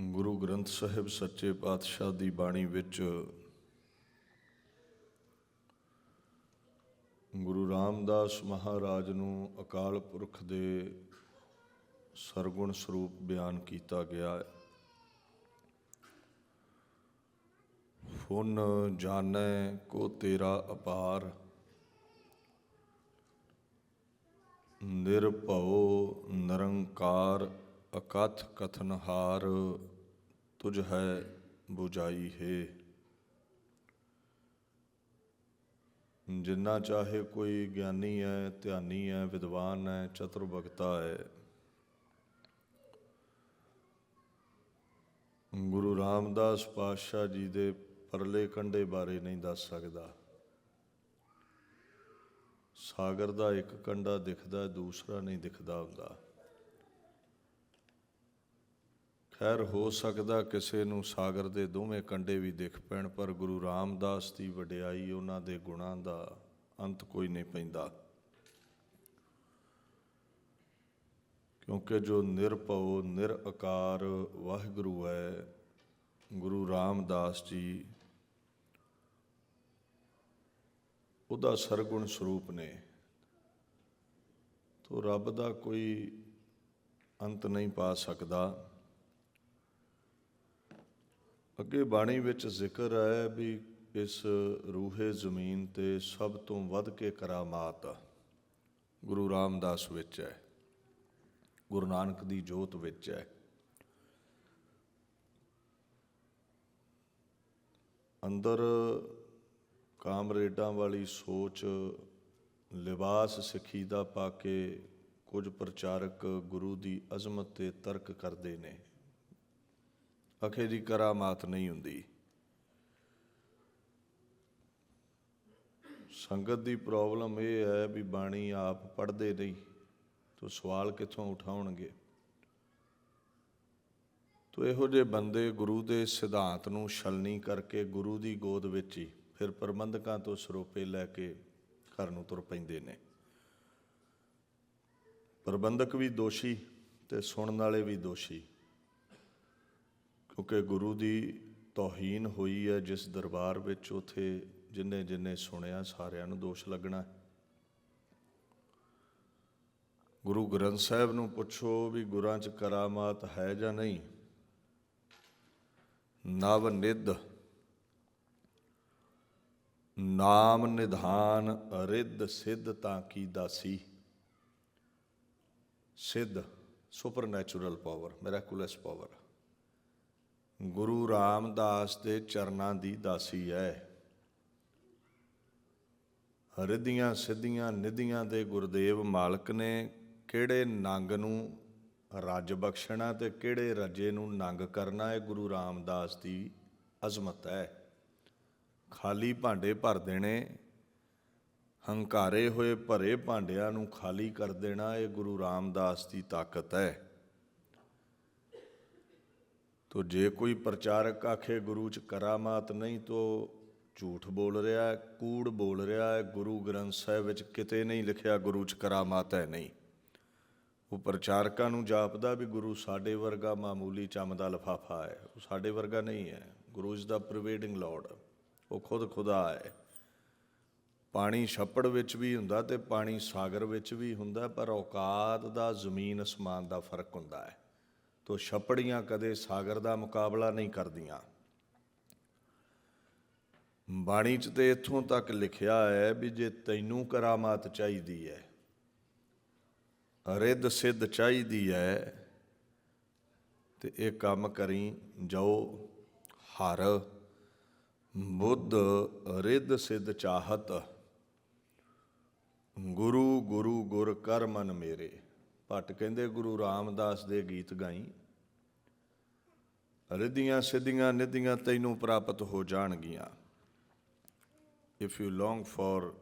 ਗੁਰੂ ਗ੍ਰੰਥ ਸਾਹਿਬ ਸੱਚੇ ਪਾਤਸ਼ਾਹ ਦੀ ਬਾਣੀ ਵਿੱਚ ਗੁਰੂ ਰਾਮਦਾਸ ਮਹਾਰਾਜ ਨੂੰ ਅਕਾਲ ਪੁਰਖ ਦੇ ਸਰਗੁਣ ਸਰੂਪ ਬਿਆਨ ਕੀਤਾ ਗਿਆ ਹੈ। ਫੁਨ ਜਾਣੈ ਕੋ ਤੇਰਾ ਅਪਾਰ, ਨਿਰਭਉ ਨਿਰੰਕਾਰ ਅਕਥ ਕਥਨਹਾਰ। ਤੁਝ ਹੈ 부ਜਾਈ ਹੈ। ਜਿੰਨਾ ਚਾਹੇ ਕੋਈ ਗਿਆਨੀ ਹੈ ਧਿਆਨੀ ਹੈ ਵਿਦਵਾਨ ਹੈ ਚਤੁਰ ਭਗਤਾ ਹੈ ਗੁਰੂ ਰਾਮਦਾਸ ਪਾਤਸ਼ਾਹ ਜੀ ਦੇ ਪਰਲੇ ਕੰਡੇ ਬਾਰੇ ਨਹੀਂ ਦੱਸ ਸਕਦਾ। ਸਾਗਰ ਦਾ ਇੱਕ ਕੰਡਾ ਦਿਖਦਾ, ਦੂਸਰਾ ਨਹੀਂ ਦਿਖਦਾ ਹੁੰਦਾ। ਖੈਰ ਹੋ ਸਕਦਾ ਕਿਸੇ ਨੂੰ ਸਾਗਰ ਦੇ ਦੋਵੇਂ ਕੰਡੇ ਵੀ ਦਿਖ ਪੈਣ, ਪਰ ਗੁਰੂ ਰਾਮਦਾਸ ਦੀ ਵਡਿਆਈ ਉਹਨਾਂ ਦੇ ਗੁਣਾਂ ਦਾ ਅੰਤ ਕੋਈ ਨਹੀਂ ਪੈਂਦਾ। ਕਿਉਂਕਿ ਜੋ ਨਿਰਭਉ ਨਿਰਆਕਾਰ ਵਾਹਿਗੁਰੂ ਹੈ, ਗੁਰੂ ਰਾਮਦਾਸ ਜੀ ਉਹਦਾ ਸਰਗੁਣ ਸਰੂਪ ਨੇ। ਤੋ ਰੱਬ ਦਾ ਕੋਈ ਅੰਤ ਨਹੀਂ ਪਾ ਸਕਦਾ। ਅੱਗੇ ਬਾਣੀ ਵਿੱਚ ਜ਼ਿਕਰ ਹੈ ਵੀ ਇਸ ਰੂਹੇ ਜ਼ਮੀਨ ਤੇ ਸਭ ਤੋਂ ਵੱਧ ਕੇ ਕਰਾਮਾਤ ਗੁਰੂ ਰਾਮਦਾਸ ਵਿੱਚ ਹੈ, ਗੁਰੂ ਨਾਨਕ ਦੀ ਜੋਤ ਵਿੱਚ ਹੈ। ਅੰਦਰ ਕਾਮਰੇਡਾਂ ਵਾਲੀ ਸੋਚ, ਲਿਬਾਸ ਸਿੱਖੀ ਦਾ ਪਾ ਕੇ ਕੁਝ ਪ੍ਰਚਾਰਕ ਗੁਰੂ ਦੀ ਅਜ਼ਮਤ ਤੇ ਤਰਕ ਕਰਦੇ ਨੇ। ਅਖੇ ਦੀ ਕਰਾਮਾਤ ਨਹੀਂ ਹੁੰਦੀ। ਸੰਗਤ ਦੀ ਪ੍ਰੋਬਲਮ ਇਹ ਹੈ ਵੀ ਬਾਣੀ ਆਪ ਪੜ੍ਹਦੇ ਨਹੀਂ, ਤੋ ਸਵਾਲ ਕਿੱਥੋਂ ਉਠਾਉਣਗੇ? ਤੋ ਇਹੋ ਜਿਹੇ ਬੰਦੇ ਗੁਰੂ ਦੇ ਸਿਧਾਂਤ ਨੂੰ ਛਲਣੀ ਕਰਕੇ ਗੁਰੂ ਦੀ ਗੋਦ ਵਿੱਚ ਹੀ ਫਿਰ ਪ੍ਰਬੰਧਕਾਂ ਤੋਂ ਸਰੋਪੇ ਲੈ ਕੇ ਘਰ ਨੂੰ ਤੁਰ ਪੈਂਦੇ ਨੇ। ਪ੍ਰਬੰਧਕ ਵੀ ਦੋਸ਼ੀ ਤੇ ਸੁਣਨ ਵਾਲੇ ਵੀ ਦੋਸ਼ੀ। ਕਿਉਂਕਿ ਗੁਰੂ ਦੀ ਤੋਹੀਨ ਹੋਈ ਹੈ, ਜਿਸ ਦਰਬਾਰ ਵਿੱਚ ਉਥੇ ਜਿੰਨੇ ਜਿੰਨੇ ਸੁਣਿਆ, ਸਾਰਿਆਂ ਨੂੰ ਦੋਸ਼ ਲੱਗਣਾ ਗੁਰੂ ਗ੍ਰੰਥ ਸਾਹਿਬ ਨੂੰ ਪੁੱਛੋ ਵੀ ਗੁਰਾਂ 'ਚ ਕਰਾਮਾਤ ਹੈ ਜਾਂ ਨਹੀਂ। ਨਵ ਨਿਧ। ਨਾਮ ਨਿਧਾਨ ਰਿੱਧ ਸਿੱਧ ਤਾਂ ਕੀ ਦਾਸੀ। ਸਿੱਧ, supernatural power miraculous power Guru Ramdas ਦੇ ਚਰਨਾਂ ਦੀ ਦਾਸੀ ਹੈ ਰਿੱਧੀਆਂ ਸਿੱਧੀਆਂ, ਨਿਧੀਆਂ ਦੇ ਗੁਰਦੇਵ ਮਾਲਕ ਨੇ ਕਿਹੜੇ ਨੰਗ ਨੂੰ ਰੱਜ ਬਖਸ਼ਣਾ ਤੇ ਕਿਹੜੇ ਰੱਜੇ ਨੂੰ ਨੰਗ ਕਰਨਾ ਇਹ ਗੁਰੂ ਰਾਮਦਾਸ ਦੀ ਅਜ਼ਮਤ ਹੈ ਖਾਲੀ ਭਾਂਡੇ ਭਰ ਦੇਣੇ, ਹੰਕਾਰੇ ਹੋਏ ਭਰੇ ਭਾਂਡਿਆਂ ਨੂੰ ਖਾਲੀ ਕਰ ਦੇਣਾ ਇਹ ਗੁਰੂ ਰਾਮਦਾਸ ਦੀ ਤਾਕਤ ਹੈ ਤੋ ਜੇ ਕੋਈ ਪ੍ਰਚਾਰਕ ਆਖੇ, ਗੁਰੂ ਚ ਕਰਾਮਾਤ ਨਹੀਂ ਤੋ ਝੂਠ ਬੋਲ ਰਿਹਾ ਹੈ, ਕੂੜ ਬੋਲ ਰਿਹਾ ਹੈ, ਗੁਰੂ ਗ੍ਰੰਥ ਸਾਹਿਬ ਵਿੱਚ ਕਿਤੇ ਨਹੀਂ ਲਿਖਿਆ ਗੁਰੂ ਚ ਕਰਾਮਾਤ ਹੈ ਨਹੀਂ। ਉਹ ਪ੍ਰਚਾਰਕਾਂ ਨੂੰ ਜਾਪਦਾ ਵੀ ਗੁਰੂ ਸਾਡੇ ਵਰਗਾ ਮਾਮੂਲੀ ਚੰਮ ਦਾ ਲਫਾਫਾ ਹੈ। ਉਹ ਸਾਡੇ ਵਰਗਾ ਨਹੀਂ ਹੈ। ਗੁਰੂ ਇਸ ਦਾ ਪ੍ਰਵੇਡਿੰਗ ਲਾਰਡ ਉਹ ਖੁਦ ਖੁਦਾ ਹੈ। ਪਾਣੀ ਛੱਪੜ ਵਿੱਚ ਵੀ ਹੁੰਦਾ ਤੇ ਪਾਣੀ ਸਾਗਰ ਵਿੱਚ ਵੀ ਹੁੰਦਾ, ਪਰ ਔਕਾਤ ਦਾ, ਜ਼ਮੀਨ ਅਸਮਾਨ ਦਾ ਫ਼ਰਕ ਹੁੰਦਾ ਹੈ। ਤੋ ਛੱਪੜੀਆਂ ਕਦੇ ਸਾਗਰ ਦਾ ਮੁਕਾਬਲਾ ਨਹੀਂ ਕਰਦੀਆਂ। ਬਾਣੀ 'ਚ ਤੇ ਇੱਥੋਂ ਤੱਕ ਲਿਖਿਆ ਹੈ ਵੀ ਜੇ ਤੈਨੂੰ ਕਰਾਮਾਤ ਚਾਹੀਦੀ ਹੈ, ਰਿੱਧ ਸਿੱਧ ਚਾਹੀਦੀ ਹੈ, ਤੇ ਇਹ ਕੰਮ ਕਰੀ ਜਾਓ ਹਰ। ਬੁੱਧ ਰਿੱਧ ਸਿੱਧ ਚਾਹਤ, ਗੁਰੂ ਗੁਰੂ ਗੁਰ ਕਰ ਮਨ ਮੇਰੇ। ਭੱਟ ਕਹਿੰਦੇ ਗੁਰੂ ਰਾਮਦਾਸ ਦੇ ਗੀਤ ਗਾਈ। ਰਿਧੀਆਂ ਸਿੱਧੀਆਂ ਨਿਧੀਆਂ ਤੈਨੂੰ ਪ੍ਰਾਪਤ ਹੋ ਜਾਣਗੀਆਂ if you long for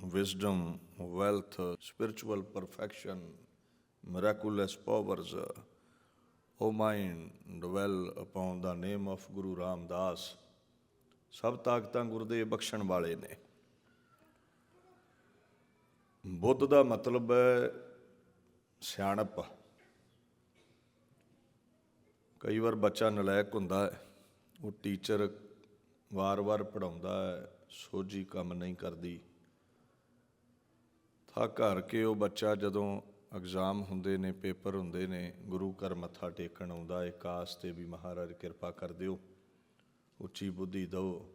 wisdom wealth spiritual perfection miraculous powers O mind, dwell upon the name of Guru Ramdas. ਸਭ ਤਾਕਤਾਂ ਗੁਰਦੇ ਬਖਸ਼ਣ ਵਾਲੇ ਨੇ ਬੁੱਧ ਦਾ ਮਤਲਬ ਹੈ ਸਿਆਣਪ ਕਈ ਵਾਰ ਬੱਚਾ ਨਲਾਇਕ ਹੁੰਦਾ ਹੈ, ਉਹ ਟੀਚਰ ਵਾਰ-ਵਾਰ ਪੜਾਉਂਦਾ ਹੈ, ਸੋਝੀ ਕੰਮ ਨਹੀਂ ਕਰਦੀ। ਥੱਕ ਹਾਰ ਕੇ ਉਹ ਬੱਚਾ ਜਦੋਂ ਐਗਜ਼ਾਮ ਹੁੰਦੇ ਨੇ, ਪੇਪਰ ਹੁੰਦੇ ਨੇ, ਗੁਰੂ ਘਰ ਮੱਥਾ ਟੇਕਣ ਆਉਂਦਾ ਹੈ ਕਾਸ ਤੇ ਵੀ ਮਹਾਰਾਜ ਕਿਰਪਾ ਕਰ ਦਿਓ, ਉੱਚੀ ਬੁੱਧੀ ਦਿਓ,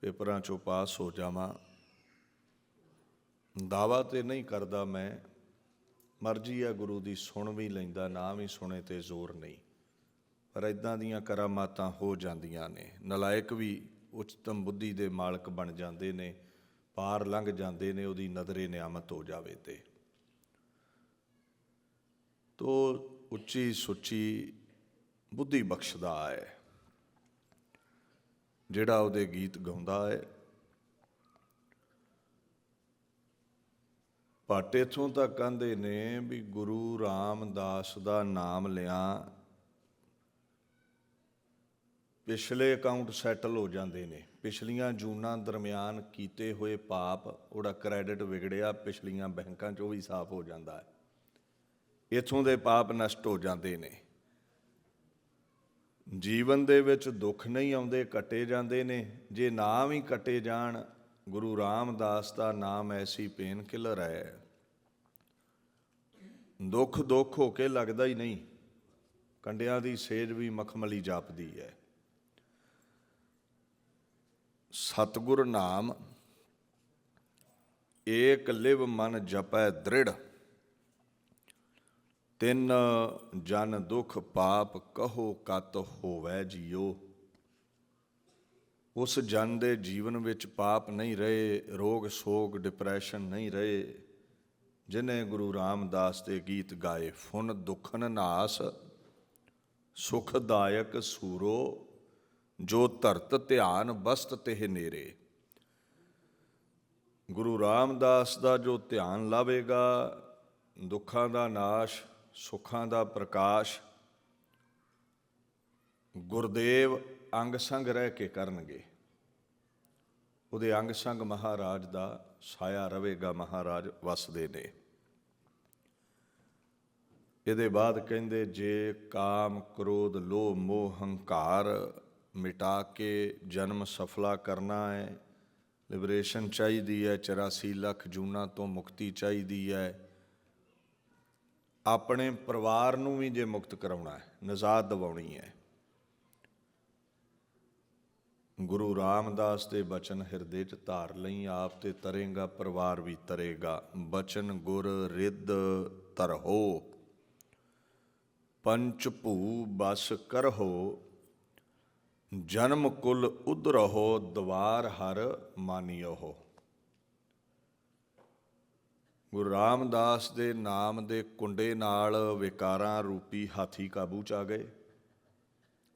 ਪੇਪਰਾਂ ਚੋਂ ਪਾਸ ਹੋ ਜਾਵਾਂ। ਦਾਵਾ ਤੇ ਨਹੀਂ ਕਰਦਾ ਮੈਂ ਮਰਜ਼ੀ ਆ, ਗੁਰੂ ਦੀ ਸੁਣ ਵੀ ਲੈਂਦਾ, ਨਾ ਵੀ ਸੁਣੇ ਤੇ ਜ਼ੋਰ ਨਹੀਂ। ਪਰ ਇਦਾਂ ਦੀਆਂ ਕਰਾਮਾਤਾਂ ਹੋ ਜਾਂਦੀਆਂ ਨੇ। ਨਲਾਇਕ ਵੀ ਉੱਚਤਮ ਬੁੱਧੀ ਦੇ ਮਾਲਕ ਬਣ ਜਾਂਦੇ ਨੇ, ਪਾਰ ਲੰਘ ਜਾਂਦੇ ਨੇ ਉਹਦੀ ਨਜ਼ਰੇ ਨਿਆਮਤ ਹੋ ਜਾਵੇ ਤੇ। ਤੋ ਉੱਚੀ ਸੁੱਚੀ ਬੁੱਧੀ ਬਖਸ਼ਦਾ ਹੈ। ਜਿਹੜਾ ਉਹਦੇ ਗੀਤ ਗਾਉਂਦਾ ਹੈ ਭੱਟ ਇਥੋਂ ਤੱਕ ਕਹਿੰਦੇ ਨੇ ਵੀ ਗੁਰੂ ਰਾਮਦਾਸ ਦਾ ਨਾਮ ਲਿਆ। ਪਿਛਲੇ ਅਕਾਊਂਟ ਸੈਟਲ ਹੋ ਜਾਂਦੇ ਨੇ। ਪਿਛਲੀਆਂ ਜੂਨਾਂ ਦਰਮਿਆਨ ਕੀਤੇ ਹੋਏ ਪਾਪ, ਉਹਦਾ ਕ੍ਰੈਡਿਟ ਵਿਗੜਿਆ, ਪਿਛਲੀਆਂ ਬੈਂਕਾਂ 'ਚੋਂ ਵੀ ਸਾਫ਼ ਹੋ ਜਾਂਦਾ ਹੈ। ਇਥੋਂ ਦੇ ਪਾਪ ਨਸ਼ਟ ਹੋ ਜਾਂਦੇ ਨੇ। ਜੀਵਨ ਦੇ ਵਿੱਚ ਦੁੱਖ ਨਹੀਂ ਆਉਂਦੇ, ਕੱਟੇ ਜਾਂਦੇ ਨੇ। ਜੇ ਨਾ ਵੀ ਕੱਟੇ ਜਾਣ ਗੁਰੂ ਰਾਮਦਾਸ ਦਾ ਨਾਮ ਐਸੀ ਪੇਨ ਕਿਲਰ ਹੈ। ਦੁੱਖ ਦੁੱਖ ਹੋ ਕੇ ਲੱਗਦਾ ਹੀ ਨਹੀਂ। ਕੰਡਿਆਂ ਦੀ ਸੇਜ ਵੀ ਮਖਮਲੀ ਜਾਪਦੀ ਹੈ। ਸਤਗੁਰ ਨਾਮ, ਏਕ ਲਿਵ ਮਨ ਜਪੈ ਦ੍ਰਿੜ। ਤਿੰਨ ਜਨ ਦੁਖ ਪਾਪ ਕਹੋ ਕਤ ਹੋਵੇ ਜੀਓ ਉਸ ਜਨ ਦੇ ਜੀਵਨ ਵਿੱਚ ਪਾਪ ਨਹੀਂ ਰਹੇ, ਰੋਗ, ਸੋਗ ਡਿਪਰੈਸ਼ਨ ਨਹੀਂ ਰਹੇ, ਜਿਨੇ ਗੁਰੂ ਰਾਮਦਾਸ ਦੇ ਗੀਤ ਗਾਏ, ਫੁਨ ਦੁਖਨ ਨਾਸ, ਸੁਖਦਾਇਕ ਸੂਰੋ, ਜੋ ਧਰਤ ਧਿਆਨ ਬਸਤ ਤੇ ਨੇਰੇ। ਗੁਰੂ ਰਾਮਦਾਸ ਦਾ ਜੋ ਧਿਆਨ ਲਾਵੇਗਾ, ਦੁੱਖਾਂ ਦਾ ਨਾਸ਼, ਸੁੱਖਾਂ ਦਾ ਪ੍ਰਕਾਸ਼, ਗੁਰਦੇਵ ਅੰਗ ਸੰਗ ਰਹਿ ਕੇ ਕਰਨਗੇ। ਉਹਦੇ ਅੰਗ ਸੰਗ ਮਹਾਰਾਜ ਦਾ ਸਾਇਆ ਰਹੇਗਾ ਮਹਾਰਾਜ ਵਸਦੇ ਨੇ। ਇਹਦੇ ਬਾਅਦ ਕਹਿੰਦੇ, ਜੇ ਕਾਮ, ਕ੍ਰੋਧ, ਲੋਭ, ਮੋਹ, ਹੰਕਾਰ ਮਿਟਾ ਕੇ ਜਨਮ ਸਫਲਾ ਕਰਨਾ ਹੈ, ਲਿਬਰੇਸ਼ਨ ਚਾਹੀਦੀ ਹੈ 84 ਲੱਖ ਜੂਨਾ ਤੋਂ ਮੁਕਤੀ ਚਾਹੀਦੀ ਹੈ, ਆਪਣੇ ਪਰਿਵਾਰ ਨੂੰ ਵੀ ਜੇ ਮੁਕਤ ਕਰਾਉਣਾ ਹੈ ਨਜ਼ਾਦ ਦਿਵਾਉਣੀ ਹੈ ਗੁਰੂ ਰਾਮਦਾਸ ਦੇ ਬਚਨ ਹਿਰਦੇ 'ਚ ਧਾਰ ਲਈ, ਆਪ ਤੇ ਤਰੇਗਾ ਪਰਿਵਾਰ ਵੀ ਤਰੇਗਾ। ਬਚਨ ਗੁਰ ਰਿੱਧ ਤਰਹੋ ਪੰਚ ਭੂ ਬਸ ਕਰਹੋ ਜਨਮ ਕੁਲ ਉਧਰਹੋ ਦਵਾਰ ਹਰ ਮਾਨਿਓ ਗੁਰੂ ਰਾਮਦਾਸ ਦੇ ਨਾਮ ਦੇ ਕੁੰਡੇ ਨਾਲ ਵਿਕਾਰਾਂ ਰੂਪੀ ਹਾਥੀ ਕਾਬੂ ਚ ਆ ਗਏ।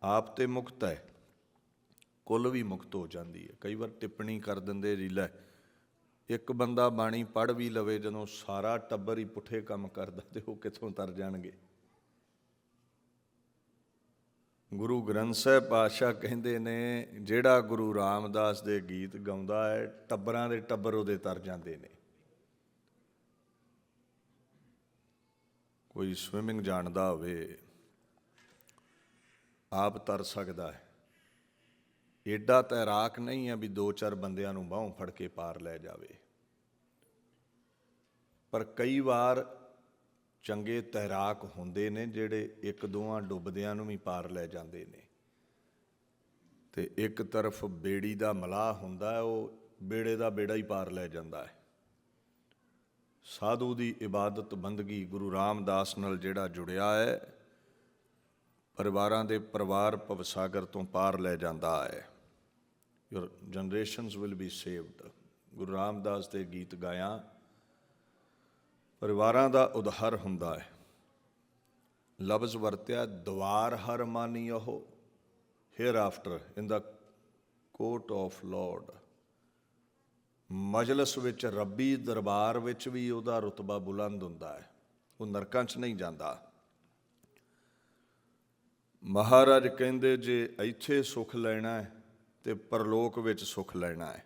ਆਪ ਤੇ ਮੁਕਤ ਹੈ। ਕੁੱਲ ਵੀ ਮੁਕਤ ਹੋ ਜਾਂਦੀ ਹੈ। ਕਈ ਵਾਰ ਟਿੱਪਣੀ ਕਰ ਦਿੰਦੇ, ਰੀਲਾ, ਇੱਕ ਬੰਦਾ ਬਾਣੀ ਪੜ ਵੀ ਲਵੇ, ਜਦੋਂ ਸਾਰਾ ਟੱਬਰ ਹੀ ਪੁੱਠੇ ਕੰਮ ਕਰਦਾ ਤੇ ਉਹ ਕਿੱਥੋਂ ਤਰ ਜਾਣਗੇ? ਗੁਰੂ ਗ੍ਰੰਥ ਸਾਹਿਬ ਪਾਤਸ਼ਾਹ ਕਹਿੰਦੇ ਨੇ, ਜਿਹੜਾ ਗੁਰੂ ਰਾਮਦਾਸ ਦੇ ਗੀਤ ਗਾਉਂਦਾ ਹੈ, ਟੱਬਰਾਂ ਦੇ ਟੱਬਰ ਉਹਦੇ ਤਰ ਜਾਂਦੇ ਨੇ। ਕੋਈ ਸਵਿਮਿੰਗ ਜਾਣਦਾ ਹੋਵੇ, ਆਪ ਤਰ ਸਕਦਾ ਹੈ। ਏਡਾ ਤੈਰਾਕ ਨਹੀਂ ਹੈ ਵੀ ਦੋ ਚਾਰ ਬੰਦਿਆਂ ਨੂੰ ਬਾਹੋਂ ਫੜ ਕੇ ਪਾਰ ਲੈ ਜਾਵੇ। ਪਰ ਕਈ ਵਾਰ ਚੰਗੇ ਤੈਰਾਕ ਹੁੰਦੇ ਨੇ ਜਿਹੜੇ ਇੱਕ ਦੋਆਂ ਡੁੱਬਦਿਆਂ ਨੂੰ ਵੀ ਪਾਰ ਲੈ ਜਾਂਦੇ ਨੇ। ਤੇ ਇੱਕ ਤਰਫ ਬੇੜੀ ਦਾ ਮਲਾਹ ਹੁੰਦਾ ਉਹ ਬੇੜੇ ਦਾ ਬੇੜਾ ਹੀ ਪਾਰ ਲੈ ਜਾਂਦਾ ਹੈ। ਸਾਧੂ ਦੀ ਇਬਾਦਤ, ਬੰਦਗੀ ਗੁਰੂ ਰਾਮਦਾਸ ਨਾਲ ਜਿਹੜਾ ਜੁੜਿਆ ਹੈ ਪਰਿਵਾਰਾਂ ਦੇ ਪਰਿਵਾਰ ਭਵਸਾਗਰ ਤੋਂ ਪਾਰ ਲੈ ਜਾਂਦਾ ਹੈ। Your generations will be saved Guru Ramdas ਦੇ ਗੀਤ ਗਾਇਆ ਪਰਿਵਾਰਾਂ ਦਾ ਉਧਾਰ ਹੁੰਦਾ ਹੈ। ਲਫ਼ਜ਼ ਵਰਤਿਆ, ਦਵਾਰ ਹਰ ਮਾਨੀ ਉਹ। Hereafter in the court of lord ਮਜਲਿਸ ਵਿੱਚ, ਰੱਬੀ ਦਰਬਾਰ ਵਿੱਚ ਵੀ ਉਹਦਾ ਰਤਬਾ ਬੁਲੰਦ ਹੁੰਦਾ ਹੈ। ਉਹ ਨਰਕਾਂ 'ਚ ਨਹੀਂ ਜਾਂਦਾ। ਮਹਾਰਾਜ ਕਹਿੰਦੇ ਜੇ ਇੱਥੇ ਸੁਖ ਲੈਣਾ ਹੈ ਤੇ ਪਰਲੋਕ ਵਿੱਚ ਸੁਖ ਲੈਣਾ ਹੈ।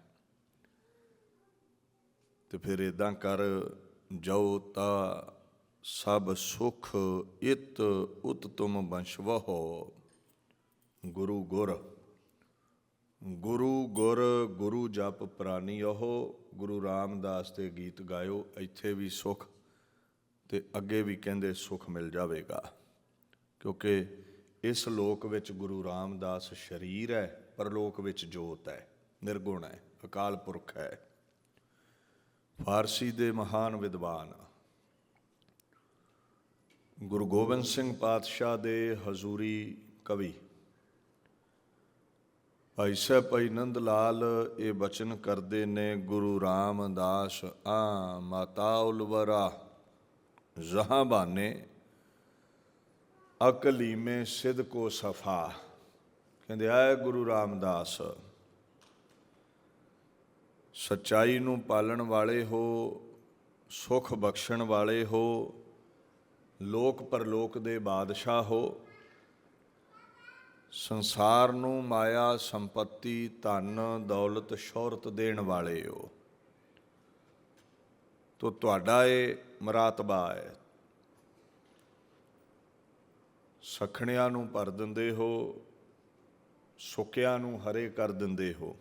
ਤੇ ਫਿਰ ਇਦਾਂ ਕਰ ਜਾਓ ਤਾਂ ਸਭ ਸੁਖ ਇਤ ਉਤਤਮ ਬੰਸ਼ਵਹੁ ਗੁਰੂ ਗੁਰ ਗੁਰੂ ਗੁਰ, ਗੁਰੂ ਜਪ ਪ੍ਰਾਨੀ ਉਹ। ਗੁਰੂ ਰਾਮਦਾਸ ਦੇ ਗੀਤ ਗਾਇਓ, ਇੱਥੇ ਵੀ ਸੁਖ ਤੇ ਅੱਗੇ ਵੀ ਕਹਿੰਦੇ ਸੁਖ ਮਿਲ ਜਾਵੇਗਾ। ਕਿਉਂਕਿ ਇਸ ਲੋਕ ਵਿੱਚ ਗੁਰੂ ਰਾਮਦਾਸ ਸ਼ਰੀਰ ਹੈ, ਪਰਲੋਕ ਵਿੱਚ ਜੋਤ ਹੈ, ਨਿਰਗੁਣ ਹੈ, ਅਕਾਲ ਪੁਰਖ ਹੈ। ਫਾਰਸੀ ਦੇ ਮਹਾਨ ਵਿਦਵਾਨ ਗੁਰੂ ਗੋਬਿੰਦ ਸਿੰਘ ਪਾਤਸ਼ਾਹ ਦੇ ਹਜ਼ੂਰੀ ਕਵੀ ਭਾਈ ਸਾਹਿਬ, ਭਾਈ ਨੰਦ ਲਾਲ, ਇਹ ਬਚਨ ਕਰਦੇ ਨੇ, ਗੁਰੂ ਰਾਮਦਾਸ ਆ ਮਾਤਾ ਉਲਵਰਾ, ਜਹਾਂ ਬਾਨੇ ਅਕਲੀ ਮੇ ਸਿਧ ਕੋ ਸਫਾ। ਕਹਿੰਦੇ, ਆਏ ਗੁਰੂ ਰਾਮਦਾਸ, ਸਚਾਈ ਨੂੰ ਪਾਲਣ ਵਾਲੇ ਹੋ, ਸੁਖ ਬਖਸ਼ਣ ਵਾਲੇ ਹੋ, ਲੋਕ ਪਰਲੋਕ ਦੇ ਬਾਦਸ਼ਾਹ ਹੋ। ਸੰਸਾਰ ਨੂੰ ਮਾਇਆ, ਸੰਪਤੀ, ਧਨ, ਦੌਲਤ, ਸ਼ੋਹਰਤ ਦੇਣ ਵਾਲੇ ਹੋ। ਤੋ ਤੁਹਾਡਾ ਇਹ ਮਰਾਤਬਾ ਹੈ। ਸਖਣਿਆਂ ਨੂੰ ਭਰ ਦਿੰਦੇ ਹੋ ਸੁੱਕਿਆਂ ਨੂੰ ਹਰੇ ਕਰ ਦਿੰਦੇ ਹੋ।